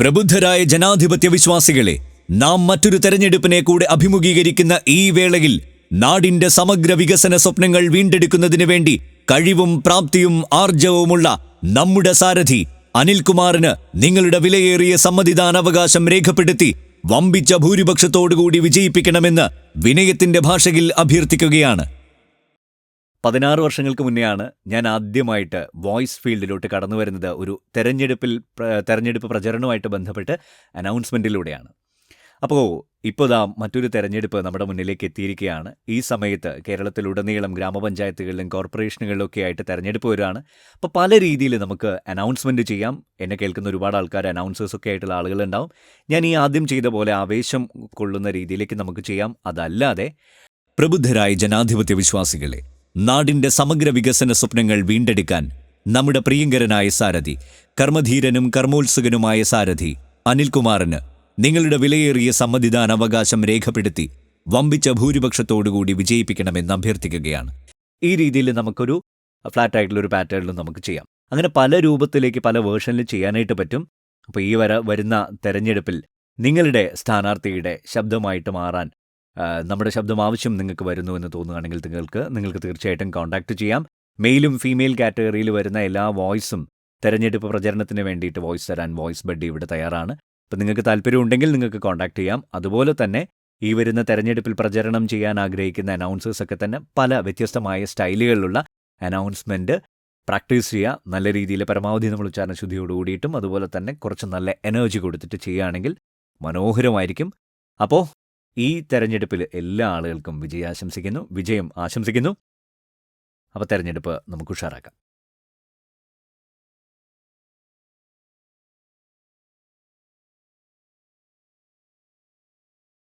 പ്രബുദ്ധരായ ജനാധിപത്യ വിശ്വാസികളെ നാം മറ്റൊരു തെരഞ്ഞെടുപ്പിനെ കൂടെ അഭിമുഖീകരിക്കുന്ന ഈ വേളയിൽ നാടിന്റെ സമഗ്ര വികസന സ്വപ്നങ്ങൾ വീണ്ടെടുക്കുന്നതിന് വേണ്ടി കഴിവും പ്രാപ്തിയും ആർജവുമുള്ള നമ്മുടെ സാരഥി അനിൽകുമാറിന് നിങ്ങളുടെ വിലയേറിയ സമ്മതിദാനാവകാശം രേഖപ്പെടുത്തി വമ്പിച്ച ഭൂരിപക്ഷത്തോടുകൂടി വിജയിപ്പിക്കണമെന്ന് വിനയത്തിന്റെ ഭാഷയിൽ അഭ്യർത്ഥിക്കുകയാണ്. പതിനാറ് വർഷങ്ങൾക്ക് മുന്നെയാണ് ഞാൻ ആദ്യമായിട്ട് വോയിസ് ഫീൽഡിലോട്ട് കടന്നു വരുന്നത് ഒരു തെരഞ്ഞെടുപ്പിൽ തെരഞ്ഞെടുപ്പ് പ്രചരണവുമായിട്ട് ബന്ധപ്പെട്ട് അനൗൺസ്മെന്റിലൂടെയാണ് അപ്പോൾ ഇപ്പോൾ ദാ മറ്റൊരു തെരഞ്ഞെടുപ്പ് നമ്മുടെ മുന്നിലേക്ക് എത്തിയിരിക്കുകയാണ്. ഈ സമയത്ത് കേരളത്തിലുടനീളം ഗ്രാമപഞ്ചായത്തുകളിലും കോർപ്പറേഷനുകളിലും ഒക്കെ ആയിട്ട് തെരഞ്ഞെടുപ്പ് വരുവാണ്. അപ്പോൾ പല രീതിയിൽ നമുക്ക് അനൗൺസ്മെന്റ് ചെയ്യാം. എന്നെ കേൾക്കുന്ന ഒരുപാട് ആൾക്കാർ അനൗൺസേഴ്സ് ഒക്കെ ആയിട്ടുള്ള ആളുകളുണ്ടാവും. ഞാൻ ഈ ആദ്യം ചെയ്ത പോലെ ആവേശം കൊള്ളുന്ന രീതിയിലേക്ക് നമുക്ക് ചെയ്യാം. അതല്ലാതെ പ്രബുദ്ധരായ ജനാധിപത്യ വിശ്വാസികളെ നാടിന്റെ സമഗ്ര വികസന സ്വപ്നങ്ങൾ വീണ്ടെടുക്കാൻ നമ്മുടെ പ്രിയങ്കരനായ സാരഥി കർമ്മധീരനും കർമ്മോത്സുകനുമായ സാരഥി അനിൽകുമാറിന് നിങ്ങളുടെ വിലയേറിയ സമ്മതിദാന അവകാശം രേഖപ്പെടുത്തി വമ്പിച്ച ഭൂരിപക്ഷത്തോടുകൂടി വിജയിപ്പിക്കണമെന്ന് അഭ്യർത്ഥിക്കുകയാണ്. ഈ രീതിയിൽ നമുക്കൊരു ഫ്ലാറ്റ് ആയിട്ടുള്ള ഒരു പാറ്റേണിലും നമുക്ക് ചെയ്യാം. അങ്ങനെ പല രൂപത്തിലേക്ക് പല വേർഷനിൽ ചെയ്യാനായിട്ട് പറ്റും. അപ്പോൾ ഈ വര വരുന്ന തെരഞ്ഞെടുപ്പിൽ നിങ്ങളുടെ സ്ഥാനാർത്ഥിയുടെ ശബ്ദമായിട്ട് മാറാൻ നമ്മുടെ ശബ്ദം ആവശ്യം നിങ്ങൾക്ക് വരുന്നു എന്ന് തോന്നുകയാണെങ്കിൽ നിങ്ങൾക്ക് നിങ്ങൾക്ക് തീർച്ചയായിട്ടും കോൺടാക്റ്റ് ചെയ്യാം. മെയിലും ഫീമെയിൽ കാറ്റഗറിയിൽ വരുന്ന എല്ലാ വോയിസും തെരഞ്ഞെടുപ്പ് പ്രചരണത്തിന് വേണ്ടിയിട്ട് വോയിസ് തരാൻ വോയിസ് ബഡ്ഡി ഇവിടെ തയ്യാറാണ്. അപ്പം നിങ്ങൾക്ക് താല്പര്യമുണ്ടെങ്കിൽ നിങ്ങൾക്ക് കോൺടാക്ട് ചെയ്യാം. അതുപോലെ തന്നെ ഈ വരുന്ന തെരഞ്ഞെടുപ്പിൽ പ്രചരണം ചെയ്യാൻ ആഗ്രഹിക്കുന്ന അനൗൺസേഴ്സ് ഒക്കെ തന്നെ പല വ്യത്യസ്തമായ സ്റ്റൈലുകളിലുള്ള അനൗൺസ്മെന്റ് പ്രാക്ടീസ് ചെയ്യുക. നല്ല രീതിയിൽ പരമാവധി നമ്മൾ ഉച്ചാരണ ശുദ്ധിയോട് കൂടിയിട്ടും അതുപോലെ തന്നെ കുറച്ച് നല്ല എനർജി കൊടുത്തിട്ട് ചെയ്യുകയാണെങ്കിൽ മനോഹരമായിരിക്കും. അപ്പോൾ ഈ തെരഞ്ഞെടുപ്പിൽ എല്ലാ ആളുകൾക്കും വിജയാശംസിക്കുന്നു. വിജയം ആശംസിക്കുന്നു. അപ്പോൾ തെരഞ്ഞെടുപ്പ് നമുക്ക് ഉഷാറാക്കാം.